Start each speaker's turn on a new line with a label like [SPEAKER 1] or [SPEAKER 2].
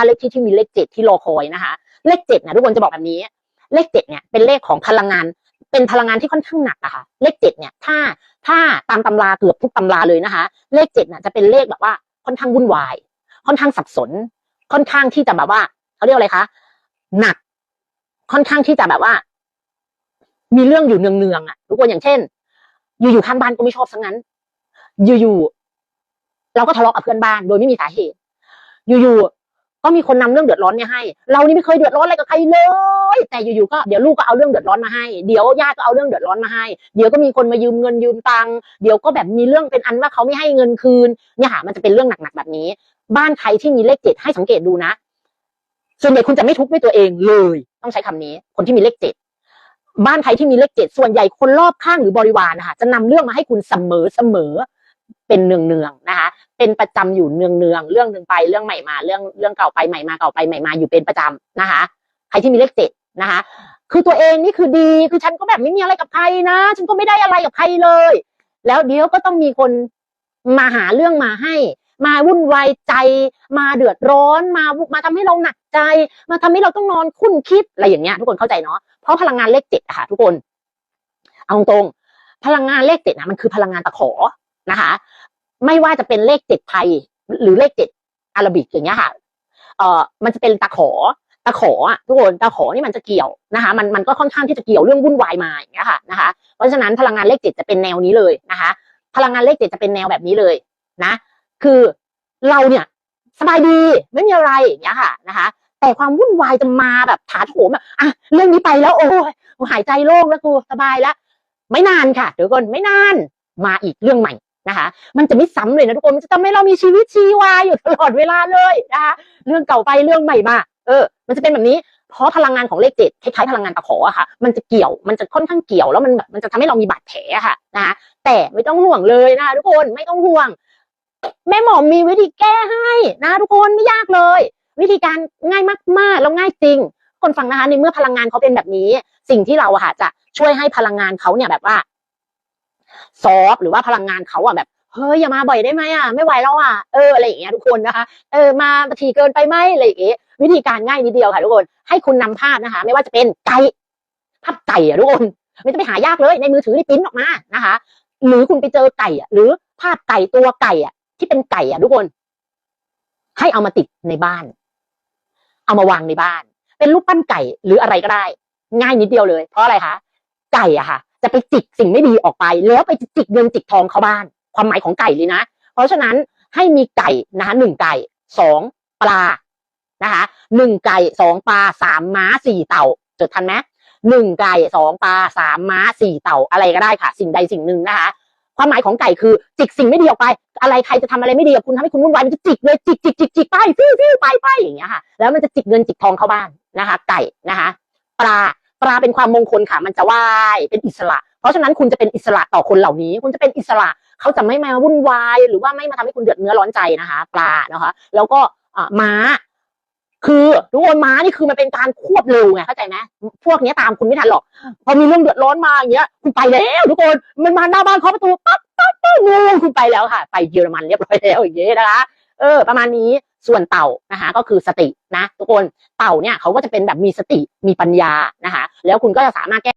[SPEAKER 1] าเลขที่ที่มีเลขเจ็ดที่รอคอยนะคะ เลขเจ็ดนะทุกคนจะบอกแบบนี้ เลขเจ็ดเนี่ยเป็นเลขของพลังงาน เป็นพลังงานที่ค่อนข้างหนักอะค่ะ เลขเจ็ดเนี่ยถ้าถ้าตามตำราเกือบทุกตำราเลยนะคะ เลขเจ็ดเนี่ยจะเป็นเลขแบบว่าค่อนข้างวุ่นวาย ค่อนข้างสับสน ค่อนข้างที่จะแบบว่าเขาเรียกอะไรคะหนัก ค่อนข้างที่จะแบบว่า มีเรื่องอยู่เนืองๆอะทุกคนอย่างเช่น อยู่ๆข้างบ้านก็ไม่ชอบสังนั้น อยู่ๆเราก็ทะเลาะกับเพื่อนบ้านโดยไม่มีสาเหตุ อยู่ๆ ก็มีคนนำเรื่องเดือดร้อนเนี่ยให้ เรานี่ไม่เคยเดือดร้อนอะไรกับใครเลย แต่อยู่ๆก็เดี๋ยวลูกก็เอาเรื่องเดือดร้อนมาให้ เดี๋ยวญาติก็เอาเรื่องเดือดร้อนมาให้ เดี๋ยวก็มีคนมายืมเงินยืมตังค์เดี๋ยวก็แบบมีเรื่องเป็นอันว่าเขาไม่ให้เงินคืนเนี่ยค่ะมันจะเป็นเรื่องหนักๆแบบนี้ บ้านใครที่มีเลขเจ็ดให้สังเกตดูนะส่วนใหญ่คุณจะไม่ทุกข์ด้วยตัวเองเลย ต้องใช้คำนี้ คนที่มีเลขเจ็ดบ้านใครที่มีเลขเจ็ดส่วนใหญ่คนรอบข้างหรือบริวารนะคะจะนำเรื่องมาให้คุณเสมอเสมอ เป็นเนืองเนืองๆนะคะ เป็นประจำอยู่เนืองเนืองๆเรื่องหนึ่งไปเรื่องใหม่มา เรื่องเรื่องเก่าไปใหม่มาเก่าไปใหม่มาอยู่เป็นประจำนะคะ ใครที่มีเลขเจ็ดนะคะ คือตัวเองนี่คือดี คือฉันก็แบบไม่มีอะไรกับใครนะ ฉันก็ไม่ได้อะไรกับใครเลย แล้วเดี๋ยวก็ต้องมีคนมาหาเรื่องมาให้ มาวุ่นวายใจ มาเดือดร้อน มา มาทำให้เราหนักใจ มาทำให้เราต้องนอนคุ้นคิดอะไรอย่างเงี้ยทุกคนเข้าใจเนาะ เพราะพลังงานเลขเจ็ดค่ะทุกคน เอาตรง พลังงานเลขเจ็ดนะมันคือพลังงานตะขอ นะคะ ไม่ว่าจะเป็นเลขเจ็ดไทย หรือเลขเจ็ดอาราบิกอย่างเงี้ยค่ะเอ่อมันจะเป็นตะขอตะขออะทุกคนตะขอนี่มันจะเกี่ยวนะคะ มันมันก็ค่อนข้างที่จะเกี่ยวเรื่องวุ่นวายมาอย่างเงี้ยค่ะนะคะ เพราะฉะนั้นพลังงานเลขเจ็ดจะเป็นแนวนี้เลยนะคะ พลังงานเลขเจ็ดจะเป็นแนวแบบนี้เลยนะ คือเราเนี่ยสบายดีไม่มีอะไรอย่างเงี้ยค่ะนะคะ แต่ความวุ่นวายจะมาแบบถาโถมอะเรื่องนี้ไปแล้วโอ้ยหายใจโล่งแล้วกูสบายแล้วไม่นานค่ะเดี๋ยวก่อนไม่นานมาอีกเรื่องใหม่ นะคะ มันจะไม่ซ้ำเลยนะทุกคนมันจะทำให้เรามีชีวิตชีวาอยู่ตลอดเวลาเลยนะคะเรื่องเก่าไปเรื่องใหม่มาเออ มันจะเป็นแบบนี้เพราะพลังงานของเลขเจ็ดคล้ายๆพลังงานตะขออะค่ะ มันจะเกี่ยว มันจะค่อนข้างเกี่ยวแล้วมันแบบมันจะทำให้เรามีบาดแผลค่ะนะคะแต่ไม่ต้องห่วงเลยนะคะทุกคนไม่ต้องห่วง แม่หมอมีวิธีแก้ให้นะทุกคนไม่ยากเลย วิธีการง่ายมากๆแล้วง่ายจริง คนฟังนะคะในเมื่อพลังงานเขาเป็นแบบนี้ สิ่งที่เราอะค่ะจะช่วยให้พลังงานเขาเนี่ยแบบว่า ซอฟหรือว่าพลังงานเขาอะแบบเฮ้ยอย่ามาบ่อยได้ไหมอะไม่ไหวแล้วอะเอออะไรอย่างเงี้ยทุกคนนะคะเออมาทีเกินไปไหมอะไรอย่างเงี้ยวิธีการง่ายนิดเดียวค่ะทุกคน ให้คุณนำภาพนะคะ ไม่ว่าจะเป็นไก่ภาพไก่อะทุกคนไม่ต้องไปหายากเลยในมือถือนี่ปริ้นออกมานะคะ หรือคุณไปเจอไก่อะหรือภาพไก่ตัวไก่อะที่เป็นไก่อะทุกคน ให้เอามาติดในบ้าน เอามาวางในบ้าน เป็นรูปปั้นไก่หรืออะไรก็ได้ ง่ายนิดเดียวเลย เพราะอะไรคะไก่อะค่ะ จะไปจิกสิ่งไม่ดีออกไป แล้วไปจิกเงินจิกทองเข้าบ้าน ความหมายของไก่เลยนะ เพราะฉะนั้นให้มีไก่นะคะหนึ่งไก่สองปลานะคะหนึ่งไก่สองปลาสามม้าสี่เต่าจดทันไหมหนึ่งไก่สองปลาสามม้าสี่เต่าอะไรก็ได้ค่ะ สิ่งใดสิ่งหนึ่งนะคะความหมายของไก่คือจิกสิ่งไม่ดีออกไป อะไรใครจะทำอะไรไม่ดีกับคุณทำให้คุณวุ่นวายมันจะจิกเลยจิกจิกจิกจิกไปฟิวฟิวไปไปอย่างเงี้ยค่ะ แล้วมันจะจิกเงินจิกทองเข้าบ้านนะคะ ไก่นะคะ ปลา ปลาเป็นความมงคลค่ะ มันจะว่ายเป็นอิสระ เพราะฉะนั้นคุณจะเป็นอิสระต่อคนเหล่านี้ คุณจะเป็นอิสระเขาจะไม่มาวุ่นวาย หรือว่าไม่มาทำให้คุณเดือดเนื้อร้อนใจนะคะ ปลานะคะ แล้วก็ม้า คือทุกคนม้านี่คือมันเป็นการควบเร็วไงเข้าใจไหมพวกนี้ตามคุณไม่ทันหรอก พอมีเรื่องเดือดร้อนมาอย่างเงี้ยคุณไปแล้วทุกคนมันมาหน้าบ้านเคาะประตูปั๊บปั๊บปั๊บงูคุณไปแล้วค่ะ ไปเยอรมันเรียบร้อยแล้วอย่างเงี้ยนะคะเออ ประมาณนี้ ส่วนเต่านะคะก็คือสตินะทุกคนเต่าเนี่ยเขาก็จะเป็นแบบมีสติมีปัญญานะคะแล้วคุณก็จะสามารถแก้